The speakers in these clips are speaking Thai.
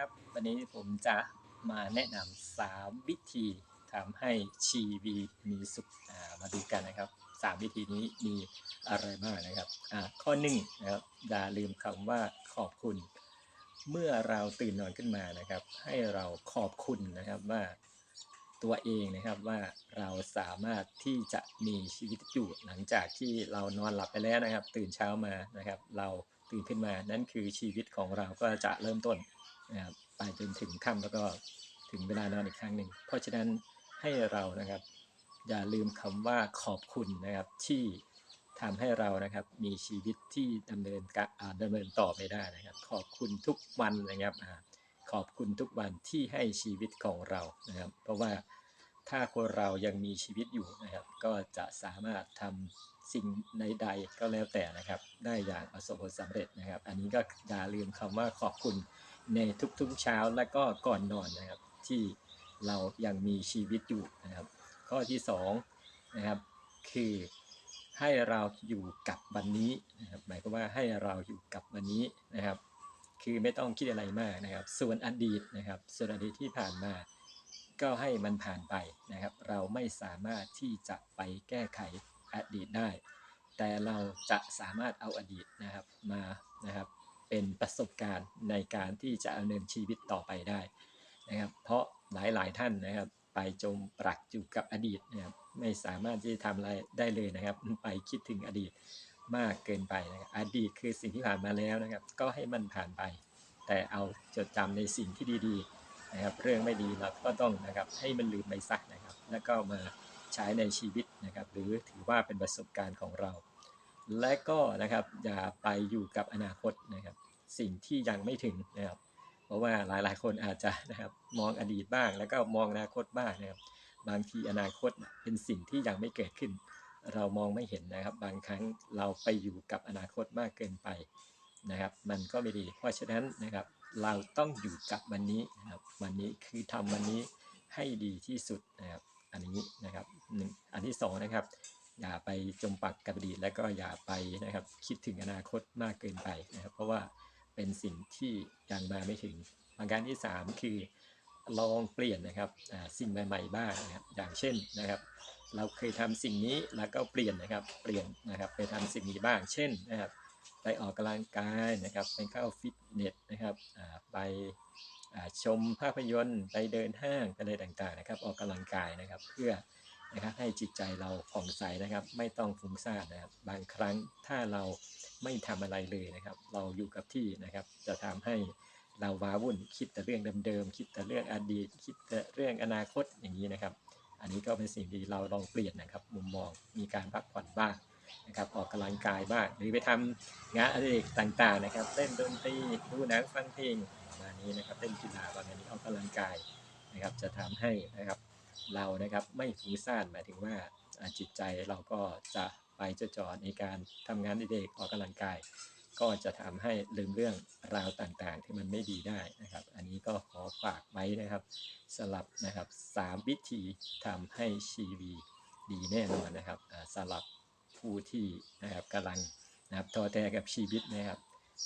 ครับ วันนี้ผมจะมาแนะนำ3วิธีทำให้ชีวีมีสุขมาดูกันนะครับ3วิธีนี้มีอะไรบ้างนะครับข้อหนึ่งนะครับอย่าลืมคำว่าขอบคุณ เมื่อเราตื่นนอนขึ้นมานะครับ ให้เราขอบคุณนะครับว่าตัวเองนะครับว่าเราสามารถที่จะมีชีวิตอยู่หลังจากที่เรานอนหลับไปแล้วนะครับ ตื่นเช้ามานะครับ เราตื่นขึ้นมานั่นคือชีวิตของเราก็จะเริ่มต้น นะครับไปจนถึงค่ำแล้วก็ถึงเวลานอนอีกครั้งหนึ่ง เพราะฉะนั้นให้เรานะครับ อย่าลืมคำว่าขอบคุณนะครับที่ทำให้เรานะครับมีชีวิตที่ดำเนินกะอ่าดำเนินต่อไปได้นะครับ ขอบคุณทุกวันนะครับขอบคุณทุกวันที่ให้ชีวิตของเรานะครับ เพราะว่าถ้าคนเรายังมีชีวิตอยู่นะครับ ก็จะสามารถทำสิ่งใดๆก็แล้วแต่นะครับ ได้อย่างประสบผลสำเร็จนะครับ อันนี้ก็อย่าลืมคำว่าขอบคุณ ในทุกๆเช้าและก็ก่อนนอนนะครับ ที่เรายังมีชีวิตอยู่นะครับ ข้อที่สองนะครับคือให้เราอยู่กับวันนี้นะครับหมายความว่าให้เราอยู่กับวันนี้นะครับ คือไม่ต้องคิดอะไรมากนะครับ ส่วนอดีตนะครับ ส่วนอดีตที่ผ่านมา ก็ให้มันผ่านไปนะครับ เราไม่สามารถที่จะไปแก้ไขอดีตได้ แต่เราจะสามารถเอาอดีตนะครับมานะครับ เป็นประสบการณ์ในการที่จะดำเนินชีวิตต่อไปได้นะครับ เพราะหลายๆท่านนะครับ ไปจมปลักอยู่กับอดีตนะครับไม่สามารถที่จะทำอะไรได้เลยนะครับ ไปคิดถึงอดีตมากเกินไปนะครับอดีตคือสิ่งที่ผ่านมาแล้วนะครับ ก็ให้มันผ่านไป แต่เอาจดจำในสิ่งที่ดีๆนะครับ เรื่องไม่ดีเราก็ต้องนะครับให้มันลืมไปสักนะครับ แล้วก็มาใช้ในชีวิตนะครับ หรือถือว่าเป็นประสบการณ์ของเรา และก็นะครับอย่าไปอยู่กับอนาคตนะครับสิ่งที่ยังไม่ถึงนะครับ เพราะว่าหลายๆ คนอาจจะนะครับมองอดีตบ้าง แล้วก็มองอนาคตบ้างนะครับ บางทีอนาคตเป็นสิ่งที่ยังไม่เกิดขึ้น เรามองไม่เห็นนะครับ บางครั้งเราไปอยู่กับอนาคตมากเกินไปนะครับ มันก็ไม่ดี เพราะฉะนั้นนะครับ เราต้องอยู่กับวันนี้นะครับ วันนี้คือทำวันนี้ให้ดีที่สุดนะครับ อันนี้นะครับหนึ่งอันที่สองนะครับ อย่าไปจมปักกับอดีตและก็อย่าไปนะครับคิดถึงอนาคตมากเกินไปนะครับ เพราะว่าเป็นสิ่งที่ยังมาไม่ถึงประการที่ 3 คือลองเปลี่ยนนะครับสิ่งใหม่ๆบ้างนะครับอย่างเช่นนะครับ เราเคยทำสิ่งนี้แล้วก็เปลี่ยนนะครับเปลี่ยนนะครับไปทำสิ่งนี้บ้าง เช่นนะครับไปออกกำลังกายนะครับไปเข้าฟิตเนสนะครับไปชมภาพยนตร์ไปเดินห้างไปอะไรต่างๆนะครับ ออกกำลังกายนะครับ เพื่อ นะครับให้จิตใจเราผ่องใสนะครับ ไม่ต้องฟุ้งซ่านนะครับบางครั้งถ้าเราไม่ทำอะไรเลยนะครับ เราอยู่กับที่นะครับ จะทำให้เราว้าวุ่นคิดแต่เรื่องเดิมๆคิดแต่เรื่องอดีต คิดแต่เรื่องอนาคตอย่างนี้นะครับ อันนี้ก็เป็นสิ่งที่เราลองเปลี่ยนนะครับ มุมมองมีการพักผ่อนบ้างนะครับออกกำลังกายบ้างหรือไปทำงานอดิเรกต่างๆนะครับเล่นดนตรีดูหนังฟังเพลงประมาณนี้นะครับเล่นกีฬาประมาณนี้ออกกำลังกายนะครับจะทำให้นะครับ เรานะครับไม่ฟุ้งซ่านหมายถึงว่าจิตใจเราก็จะไปจดจ่อในการทำงานอดิเรกออกกำลังกาย ก็จะทำให้ลืมเรื่องราวต่างๆ ที่มันไม่ดีได้นะครับ อันนี้ก็ขอฝากไว้นะครับสำหรับนะครับสามวิธีทำให้ชีวีดีแน่นอนนะครับสำหรับผู้ที่นะครับกำลังนะครับท้อแท้กับชีวิตนะครับ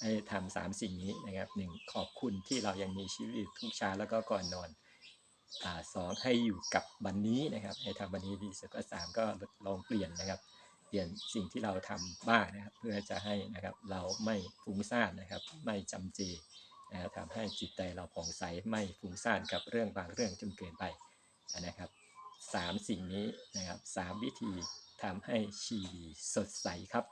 ให้ทำสามสิ่งนี้นะครับหนึ่งขอบคุณที่เรายังมีชีวิตทุกเช้าแล้วก็ก่อนนอน สองให้อยู่กับวันนี้นะครับ ให้ทำวันนี้ดีสุดก็สามก็ลองเปลี่ยนนะครับ เปลี่ยนสิ่งที่เราทำบ้างนะครับ เพื่อจะให้นะครับเราไม่ฟุ้งซ่านนะครับ ไม่จำเจนะครับทำให้จิตใจเราผ่องใสไม่ฟุ้งซ่านกับเรื่องบางเรื่องจนเกินไปนะครับสามสิ่งนี้นะครับสามวิธีทำให้ชีวิตสดใสครับ